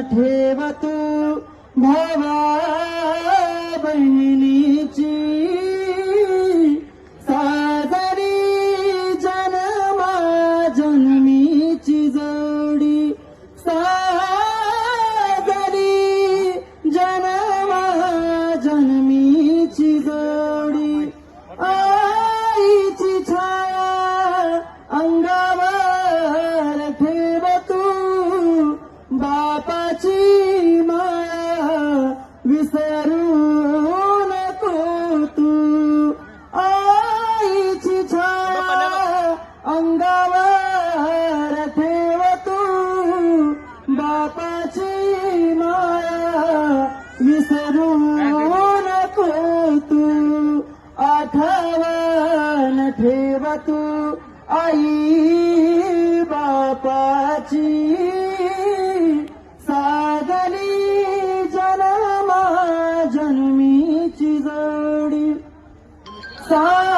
ठेव तू भावा बहिणीची. साजरी जन्मा जन्मीची जोडी. साजरी जन्मा जन्मीची जोडी. आईची छाया अंगावर बापाची माया विसरू नको तू. आईची छाया अंगावर ठेव तू. बापाची माया विसरू नको तू. आठवण ठेव तू. आई बापाची जन्मा जन्मीची जोडी सा